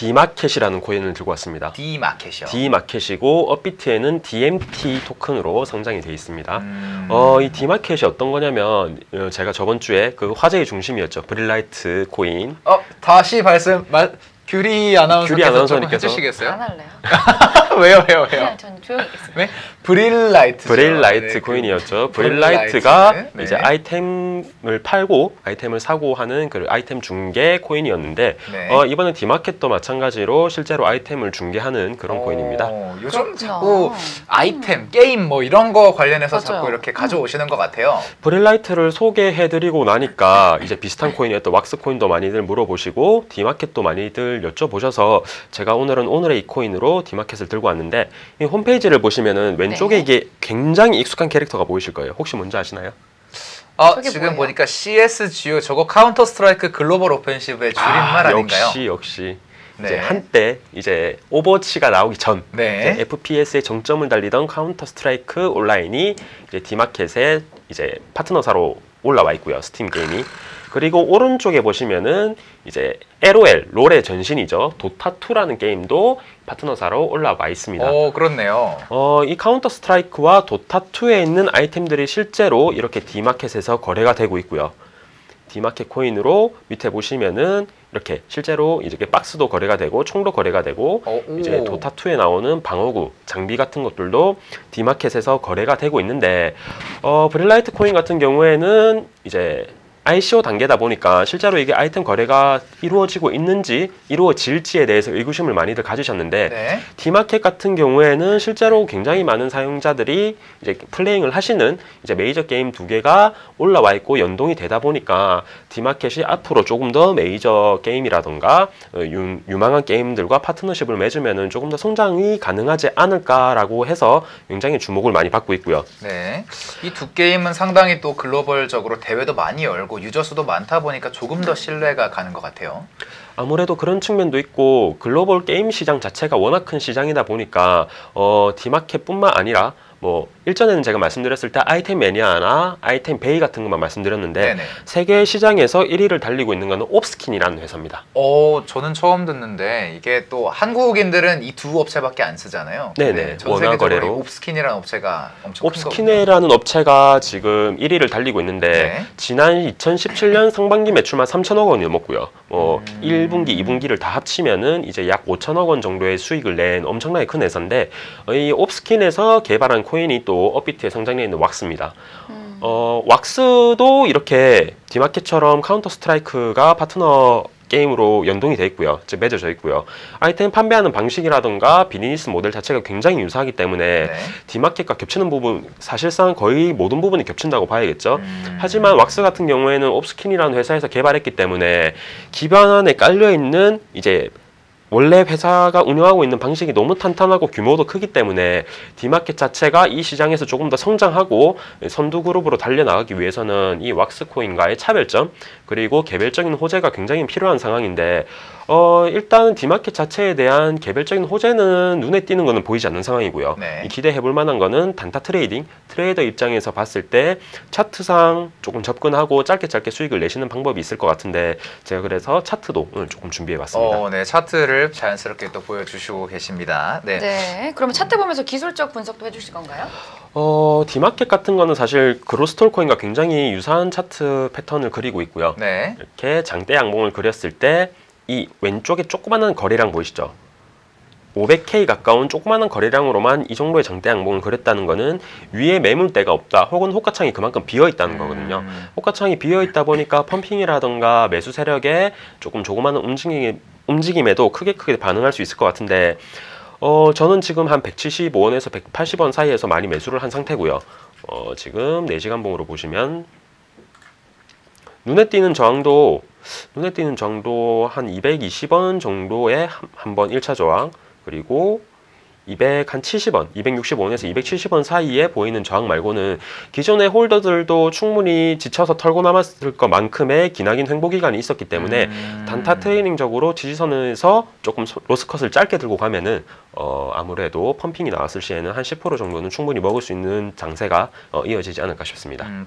D마켓이라는 코인을 들고 왔습니다. D 마켓이요. D마켓이고 업비트에는 DMT 토큰으로 성장이 되어 있습니다. 음. 어, 이 D마켓이 어떤 거냐면 어, 제가 저번 주에 그 화제의 중심이었죠. 브릴라이트 코인. 어 다시 말씀 말 규리 아나운서께서 규리 아나운서님께서 좀 해주시겠어요? 안 할래요. 왜요 왜요 왜요? 그냥 전 조용히 있겠습니다. 네? 브릴라이트. 브릴라이트 코인이었죠. 브릴라이트, 브릴라이트가 네. 이제 아이템을 팔고 아이템을 사고 하는 그 아이템 중개 코인이었는데 네. 어, 이번에 D마켓도 마찬가지로 실제로 아이템을 중개하는 그런 어, 코인입니다. 요즘 그렇구나. 자꾸 아이템, 게임 뭐 이런 거 관련해서 맞아요. 자꾸 이렇게 가져오시는 것 같아요. 브릴라이트를 소개해드리고 나니까 이제 비슷한 코인이었던 왁스 코인도 많이들 물어보시고 D마켓도 많이들 여쭤보셔서 제가 오늘은 오늘의 이 코인으로 D마켓을 들고 왔는데 이 홈페이지를 보시면은 왼쪽에 네. 이게 굉장히 익숙한 캐릭터가 보이실 거예요. 혹시 뭔지 아시나요? 어, 저게 지금 뭐예요? 보니까 CSGO 저거 카운터 스트라이크 글로벌 오펜시브의 줄임말 아, 닌가요 역시 역시 이제 네. 한때 이제 오버워치가 나오기 전 네. 이제 FPS의 정점을 달리던 카운터 스트라이크 온라인이 이제 D마켓에 이제 파트너사로 올라와 있고요. 스팀 게임이. 그리고 오른쪽에 보시면은 이제 LOL 롤의 전신이죠. 도타2라는 게임도 파트너사로 올라와 있습니다. 오, 그렇네요. 어, 이 카운터 스트라이크와 도타2에 있는 아이템들이 실제로 이렇게 D마켓에서 거래가 되고 있고요. D마켓 코인으로 밑에 보시면은 이렇게 실제로 이렇게 박스도 거래가 되고 총도 거래가 되고 어, 오. 이제 도타2에 나오는 방어구, 장비 같은 것들도 D마켓에서 거래가 되고 있는데 어, 브릴라이트 코인 같은 경우에는 이제 ICO 단계다 보니까 실제로 이게 아이템 거래가 이루어지고 있는지 이루어질지에 대해서 의구심을 많이들 가지셨는데 네. D마켓 같은 경우에는 실제로 굉장히 많은 사용자들이 이제 플레잉을 하시는 이제 메이저 게임 두 개가 올라와 있고 연동이 되다 보니까 D마켓이 앞으로 조금 더 메이저 게임이라던가 어, 유, 유망한 게임들과 파트너십을 맺으면은 조금 더 성장이 가능하지 않을까라고 해서 굉장히 주목을 많이 받고 있고요. 네. 이 두 게임은 상당히 또 글로벌적으로 대회도 많이 열고 유저 수도 많다 보니까 조금 더 신뢰가 가는 것 같아요. 아무래도 그런 측면도 있고 글로벌 게임 시장 자체가 워낙 큰 시장이다 보니까 어, D마켓뿐만 아니라 뭐 일전에는 제가 말씀드렸을 때 아이템 매니아나 아이템 베이 같은 것만 말씀드렸는데 네네. 세계 시장에서 1위를 달리고 있는 것은 옵스킨이라는 회사입니다. 어, 저는 처음 듣는데 이게 또 한국인들은 이 두 업체밖에 안 쓰잖아요. 네네. 네, 전 원화 세계적으로 거래로. 이 옵스킨이라는 업체가 엄청. 옵스킨이라는 업체가 지금 1위를 달리고 있는데 네. 지난 2017년 상반기 매출만 3천억 원이 넘었고요. 뭐 음. 1분기, 2분기를 다 합치면은 이제 약 5천억 원 정도의 수익을 낸 엄청나게 큰 회사인데 어, 이 옵스킨에서 개발한 코인이 또 업비트에 성장해 있는 왁스입니다. 음. 어, 왁스도 이렇게 디마켓처럼 카운터 스트라이크가 파트너 게임으로 연동이 돼 있고요. 즉 맺어져 있고요. 아이템 판매하는 방식이라던가 비즈니스 모델 자체가 굉장히 유사하기 때문에 네. 디마켓과 겹치는 부분 사실상 거의 모든 부분이 겹친다고 봐야겠죠. 음. 하지만 왁스 같은 경우에는 옵스킨이라는 회사에서 개발했기 때문에 기반 안에 깔려 있는 이제 원래 회사가 운영하고 있는 방식이 너무 탄탄하고 규모도 크기 때문에 디마켓 자체가 이 시장에서 조금 더 성장하고 선두 그룹으로 달려나가기 위해서는 이 왁스 코인과의 차별점 그리고 개별적인 호재가 굉장히 필요한 상황인데 어 일단 디마켓 자체에 대한 개별적인 호재는 눈에 띄는 거는 보이지 않는 상황이고요. 네. 이 기대해 볼 만한 거는 단타 트레이딩 트레이더 입장에서 봤을 때 차트상 조금 접근하고 짧게 짧게 수익을 내시는 방법이 있을 것 같은데 제가 그래서 차트도 오늘 조금 준비해 봤습니다. 어, 네. 차트를 자연스럽게 또 보여주시고 계십니다. 네. 네. 그러면 차트 보면서 기술적 분석도 해주실 건가요? 어, 디마켓 같은 거는 사실 그로스톨 코인과 굉장히 유사한 차트 패턴을 그리고 있고요. 네. 이렇게 장대 양봉을 그렸을 때 이 왼쪽에 조그마한 거래량 보이시죠? 500K 가까운 조그마한 거래량으로만 이 정도의 장대 양봉을 그렸다는 거는 위에 매물대가 없다 혹은 호가창이 그만큼 비어 있다는 거거든요. 음. 호가창이 비어 있다 보니까 펌핑이라던가 매수 세력에 조금 조그마한 움직임, 움직임에도 크게 크게 반응할 수 있을 것 같은데 어, 저는 지금 한 175원에서 180원 사이에서 많이 매수를 한 상태고요. 어, 지금 4시간 봉으로 보시면 눈에 띄는 저항도 눈에 띄는 저항도 한 220원 정도의 한번 1차 저항 그리고 200, 한 70원, 260원에서 270원 사이에 보이는 저항 말고는 기존의 홀더들도 충분히 지쳐서 털고 남았을 것만큼의 기나긴 횡보 기간이 있었기 때문에 음. 단타 트레이닝적으로 지지선에서 조금 소- 로스컷을 짧게 들고 가면은 어, 아무래도 펌핑이 나왔을 시에는 한 10% 정도는 충분히 먹을 수 있는 장세가 어, 이어지지 않을까 싶습니다. 음,